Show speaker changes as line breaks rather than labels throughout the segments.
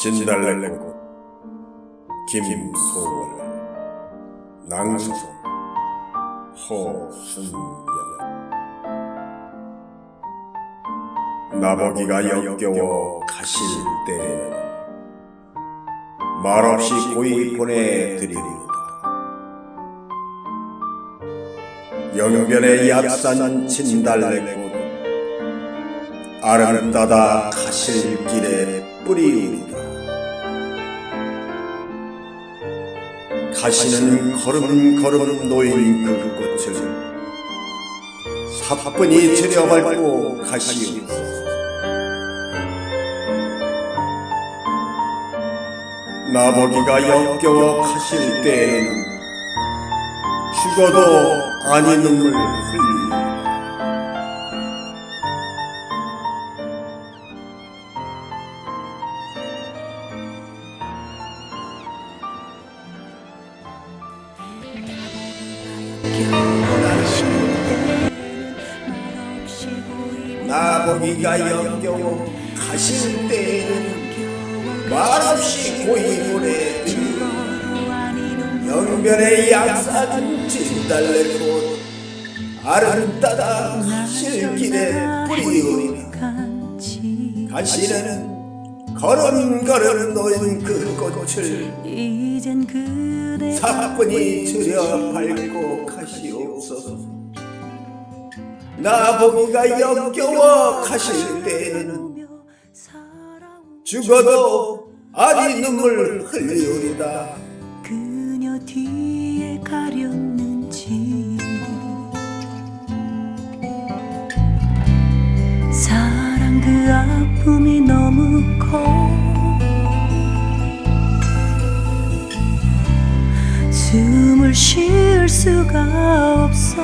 진달래꽃 김소월 낭송 허순영 나보기가 역겨워 가실 때에는 말없이 고이 보내드리리로다. 영변의 얍산 진달래꽃 아름다다 가실 길에 뿌리우리다. 가시는 걸음 걸음 놓인 그 꽃을 사뿐히 들여밟고 가시옵소서. 나보기가 역겨워 가실 때에는 죽어도 아니 눈물 흘리 나보기가 역겨워 가실 때에는 말없이 고이물에 영변의 약산 진달래꽃 아름다다 가실 길에 뿌리우리니 가시는 걸음 걸음 놓인 그 꽃을
이젠 그대
사뿐히 들여 밟고 가시옵소서. 나보기가 역겨워 가실 때에는 죽어도 아리 눈물 흘리오리다.
그녀 뒤에 가렸 숨을 쉴 수가 없어.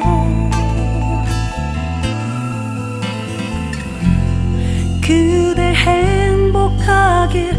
그대 행복하게